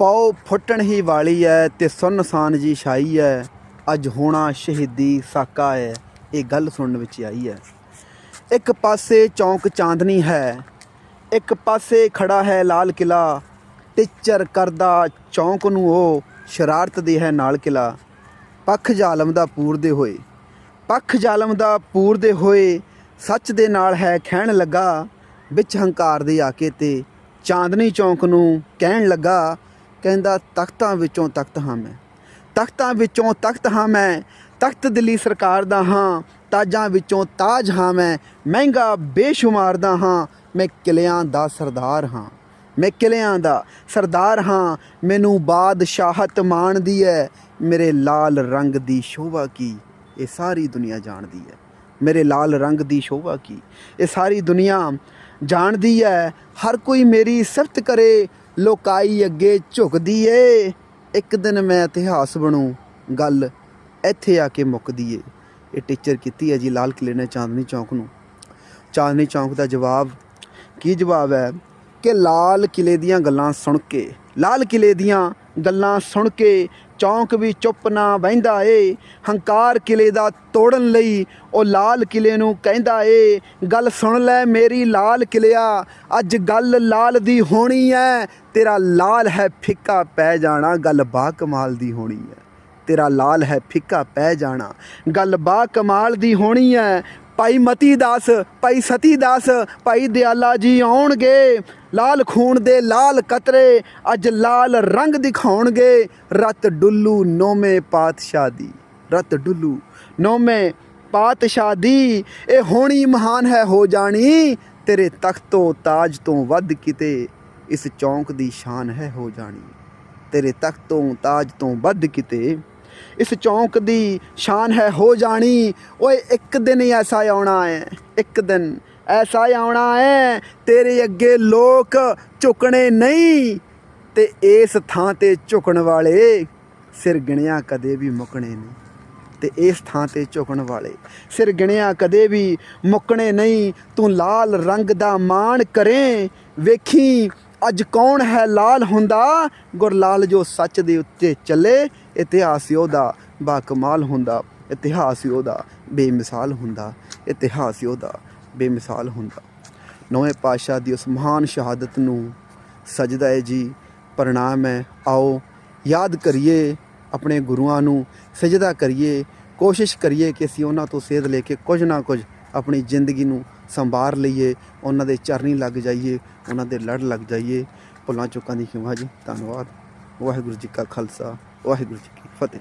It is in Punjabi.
ਪੌ ਫੁੱਟਣ ਹੀ ਵਾਲੀ ਐ ਤੇ ਸੁਨਸਾਨ ਜੀ ਛਾਈ ਐ। ਅੱਜ ਹੋਣਾ ਸ਼ਹੀਦੀ ਸਾਕਾ ਐ। ਇਹ ਗੱਲ ਸੁਣਨ ਵਿੱਚ ਆਈ ਐ। ਇੱਕ ਪਾਸੇ ਚੌਂਕ ਚਾਂਦਨੀ ਹੈ, ਇੱਕ ਪਾਸੇ ਖੜਾ ਹੈ ਲਾਲ ਕਿਲਾ। ਟੀਚਰ ਕਰਦਾ ਚੌਂਕ ਨੂੰ ਉਹ ਸ਼ਰਾਰਤ ਦੇ ਹੈ ਨਾਲ ਕਿਲਾ। ਪੱਖ ਜ਼ਾਲਮ ਦਾ ਪੂਰਦੇ ਹੋਏ। ਪੱਖ ਜ਼ਾਲਮ ਦਾ ਪੂਰਦੇ ਹੋਏ, ਸੱਚ ਦੇ ਨਾਲ ਹੈ ਖਹਿਣ ਲੱਗਾ। ਵਿੱਚ ਹੰਕਾਰ ਦੇ ਆਕੇ ਤੇ ਚਾਂਦਨੀ ਚੌਂਕ ਨੂੰ ਕਹਿਣ ਲੱਗਾ ਕਹਿੰਦਾ, ਤਖਤਾਂ ਵਿੱਚੋਂ ਤਖਤ ਹਾਂ ਮੈਂ। ਤਖਤਾਂ ਵਿੱਚੋਂ ਤਖਤ ਹਾਂ ਮੈਂ, ਤਖਤ ਦਿੱਲੀ ਸਰਕਾਰ ਦਾ ਹਾਂ, ਤਾਜਾਂ ਵਿੱਚੋਂ ਤਾਜ ਹਾਂ ਮੈਂ, ਮਹਿੰਗਾ ਬੇਸ਼ੁਮਾਰ ਦਾ ਹਾਂ, ਮੈਂ ਕਿਲਿਆਂ ਦਾ ਸਰਦਾਰ ਹਾਂ। ਮੈਂ ਕਿਲਿਆਂ ਦਾ ਸਰਦਾਰ ਹਾਂ, ਮੈਨੂੰ ਬਾਦਸ਼ਾਹਤ ਮਾਣਦੀ ਹੈ ਮੇਰੇ ਲਾਲ ਰੰਗ ਦੀ ਸ਼ੋਭਾ ਕੀ, ਇਹ ਸਾਰੀ ਦੁਨੀਆ ਜਾਣਦੀ ਹੈ ਮੇਰੇ ਲਾਲ ਰੰਗ ਦੀ ਸ਼ੋਭਾ ਕੀ, ਇਹ ਸਾਰੀ ਦੁਨੀਆ ਜਾਣਦੀ ਹੈ ਹਰ ਕੋਈ ਮੇਰੀ ਸਿਫਤ ਕਰੇ ਲੋਕਾਈ ਅੱਗੇ ਝੁਕਦੀ ਏ। ਇੱਕ ਦਿਨ ਮੈਂ ਇਤਿਹਾਸ ਬਣੂ, ਗੱਲ ਇੱਥੇ ਆ ਕੇ ਮੁੱਕਦੀ ਏ। ਇਹ ਟੀਚਰ ਕੀਤੀ ਹੈ ਜੀ ਲਾਲ ਕਿਲੇ ਨੇ ਚਾਂਦਨੀ ਚੌਂਕ ਨੂੰ। ਚਾਂਦਨੀ ਚੌਂਕ ਦਾ ਜਵਾਬ ਕੀ ਜਵਾਬ ਹੈ? ਕਿ ਲਾਲ ਕਿਲੇ ਦੀਆਂ ਗੱਲਾਂ ਸੁਣ ਕੇ, ਲਾਲ ਕਿਲੇ ਦੀਆਂ ਗੱਲਾਂ ਸੁਣ ਕੇ ਚੌਂਕ ਵੀ ਚੁੱਪ ਨਾ ਬਹਿੰਦਾ ਏ। ਹੰਕਾਰ ਕਿਲੇ ਦਾ ਤੋੜਨ ਲਈ ਉਹ ਲਾਲ ਕਿਲੇ ਨੂੰ ਕਹਿੰਦਾ ਏ। ਗੱਲ ਸੁਣ ਲੈ ਮੇਰੀ ਲਾਲ ਕਿਲਿਆ, ਅੱਜ ਗੱਲ ਲਾਲ ਦੀ ਹੋਣੀ ਐ। ਤੇਰਾ ਲਾਲ ਹੈ ਫਿੱਕਾ ਪੈ ਜਾਣਾ, ਗੱਲ ਬਾ ਕਮਾਲ ਦੀ ਹੋਣੀ ਐ। ਤੇਰਾ ਲਾਲ ਹੈ ਫਿੱਕਾ ਪੈ ਜਾਣਾ, ਗੱਲ ਬਾ ਕਮਾਲ ਦੀ ਹੋਣੀ ਐ। ਭਾਈ ਮਤੀ ਦਾਸ, ਭਾਈ ਸਤੀ ਦਾਸ, ਭਾਈ ਦਿਆਲਾ ਜੀ ਆਉਣਗੇ। ਲਾਲ ਖੂਨ ਦੇ ਲਾਲ ਕਤਰੇ ਅੱਜ ਲਾਲ ਰੰਗ ਦਿਖਾਉਣਗੇ। ਰਤ ਡੁੱਲੂ ਨੋਮੇ ਪਾਤਸ਼ਾਹ ਦੀ, ਰਤ ਡੁੱਲੂ ਨੋਮੇ ਪਾਤਸ਼ਾਹ ਦੀ। ਇਹ ਹੋਣੀ ਮਹਾਨ ਹੈ ਹੋ ਜਾਣੀ, ਤੇਰੇ ਤਖਤੋਂ ਤਾਜ ਤੋਂ ਵੱਧ ਕਿਤੇ ਇਸ ਚੌਂਕ ਦੀ ਸ਼ਾਨ ਹੈ ਹੋ ਜਾਣੀ। ਤੇਰੇ ਤਖਤੋਂ ਤਾਜ ਤੋਂ ਵੱਧ ਕਿਤੇ ਇਸ ਚੌਂਕ ਦੀ ਸ਼ਾਨ ਹੈ ਹੋ ਜਾਣੀ। ਓਏ, ਇੱਕ ਦਿਨ ਹੀ ਐਸਾ ਆਉਣਾ ਹੈ, ਇੱਕ ਦਿਨ। ਐਸਾ ਆਉਣਾ ਹੈ, ਤੇਰੇ ਅੱਗੇ ਲੋਕ ਝੁਕਣੇ ਨਹੀਂ। ਤੇ ਇਸ ਥਾਂ ਤੇ ਝੁਕਣ ਵਾਲੇ ਸਿਰ ਗਿਣਿਆ ਕਦੇ ਵੀ ਮੁਕਣੇ ਨਹੀਂ। ਤੇ ਇਸ ਥਾਂ ਤੇ ਝੁਕਣ ਵਾਲੇ ਸਿਰ ਗਿਣਿਆ ਕਦੇ ਵੀ ਮੁੱਕਣੇ ਨਹੀਂ। ਤੂੰ ਲਾਲ ਰੰਗ ਦਾ ਮਾਣ ਕਰੇ, ਵੇਖੀ ਅੱਜ ਕੌਣ ਹੈ ਲਾਲ ਹੁੰਦਾ? ਗੁਰਲਾਲ ਜੋ ਸੱਚ ਦੇ ਉੱਤੇ ਚੱਲੇ ਇਤਿਹਾਸ ਉਹਦਾ ਬਾ ਕਮਾਲ ਹੁੰਦਾ, ਇਤਿਹਾਸ ਉਹਦਾ ਬੇਮਿਸਾਲ ਹੁੰਦਾ, ਇਤਿਹਾਸ ਉਹਦਾ ਬੇਮਿਸਾਲ ਹੁੰਦਾ। ਨੌਵੇਂ ਪਾਤਸ਼ਾਹ ਦੀ ਉਸ ਮਹਾਨ ਸ਼ਹਾਦਤ ਨੂੰ ਸਜਦਾ ਹੈ ਜੀ, ਪ੍ਰਣਾਮ ਹੈ, ਆਓ ਯਾਦ ਕਰੀਏ ਆਪਣੇ ਗੁਰੂਆਂ ਨੂੰ, ਸਜਦਾ ਕਰੀਏ, ਕੋਸ਼ਿਸ਼ ਕਰੀਏ ਕਿ ਅਸੀਂ ਉਹਨਾਂ ਤੋਂ ਸੇਧ ਲੈ ਕੇ ਕੁਝ ਨਾ ਕੁਝ ਆਪਣੀ ਜ਼ਿੰਦਗੀ ਨੂੰ ਸੰਭਾਰ ਲਈਏ, ਉਹਨਾਂ ਦੇ ਚਰਨੀ ਲੱਗ ਜਾਈਏ, ਉਹਨਾਂ ਦੇ ਲੜ ਲੱਗ ਜਾਈਏ। ਭੁੱਲਾਂ ਚੁੱਕਾਂ ਦੀ ਖਿਮਾ ਜੀ, ਧੰਨਵਾਦ। ਵਾਹਿਗੁਰੂ ਜੀ ਕਾ ਖਾਲਸਾ। ਵਾਹਿਗੁਰੂ ਜੀ ਕੀ ਫਤਿਹ